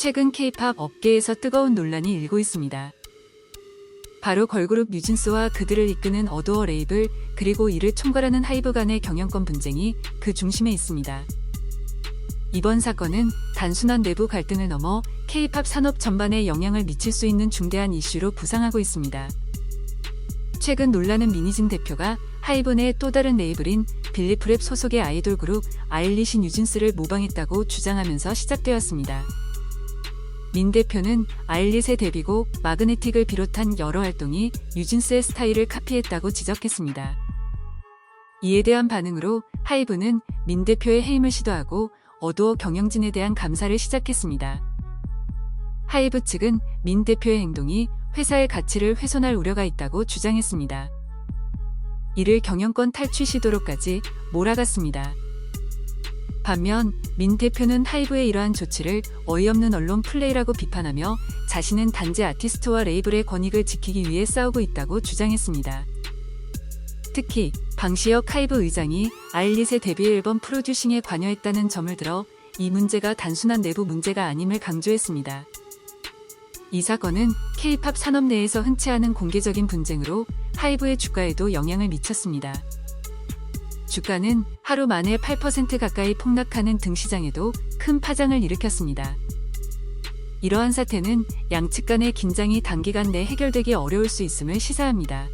최근 K-팝 업계에서 뜨거운 논란이 일고 있습니다. 바로 걸그룹 뉴진스와 그들을 이끄는 어도어 레이블 그리고 이를 총괄하는 하이브 간의 경영권 분쟁이 그 중심에 있습니다. 이번 사건은 단순한 내부 갈등을 넘어 K-팝 산업 전반에 영향을 미칠 수 있는 중대한 이슈로 부상하고 있습니다. 최근 논란은 미니진 대표가 하이브 내 또 다른 레이블인 빌리프랩 소속의 아이돌 그룹 아일리시 뉴진스를 모방했다고 주장하면서 시작되었습니다. 민 대표는 아일릿의 데뷔곡 마그네틱을 비롯한 여러 활동이 뉴진스의 스타일을 카피했다고 지적했습니다. 이에 대한 반응으로 하이브는 민 대표의 해임을 시도하고 어도어 경영진에 대한 감사를 시작했습니다. 하이브 측은 민 대표의 행동이 회사의 가치를 훼손할 우려가 있다고 주장했습니다. 이를 경영권 탈취 시도로까지 몰아갔습니다. 반면 민 대표는 하이브의 이러한 조치를 어이없는 언론 플레이라고 비판하며 자신은 단지 아티스트와 레이블의 권익을 지키기 위해 싸우고 있다고 주장했습니다. 특히 방시혁 하이브 의장이 아일릿의 데뷔 앨범 프로듀싱에 관여했다는 점을 들어 이 문제가 단순한 내부 문제가 아님을 강조했습니다. 이 사건은 K-팝 산업 내에서 흔치 않은 공개적인 분쟁으로 하이브의 주가에도 영향을 미쳤습니다. 주가는 하루 만에 8% 가까이 폭락하는 등 시장에도 큰 파장을 일으켰습니다. 이러한 사태는 양측 간의 긴장이 단기간 내 해결되기 어려울 수 있음을 시사합니다.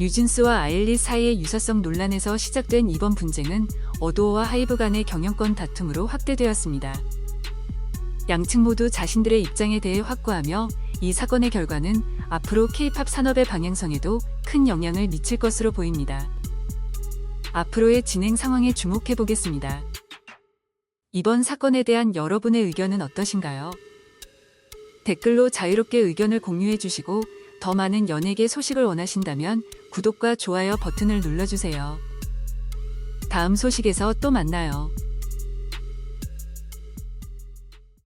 뉴진스와 아일릿 사이의 유사성 논란에서 시작된 이번 분쟁은 어도어와 하이브 간의 경영권 다툼으로 확대되었습니다. 양측 모두 자신들의 입장에 대해 확고하며 이 사건의 결과는 앞으로 K-팝 산업의 방향성에도 큰 영향을 미칠 것으로 보입니다. 앞으로의 진행 상황에 주목해 보겠습니다. 이번 사건에 대한 여러분의 의견은 어떠신가요? 댓글로 자유롭게 의견을 공유해 주시고 더 많은 연예계 소식을 원하신다면 구독과 좋아요 버튼을 눌러주세요. 다음 소식에서 또 만나요.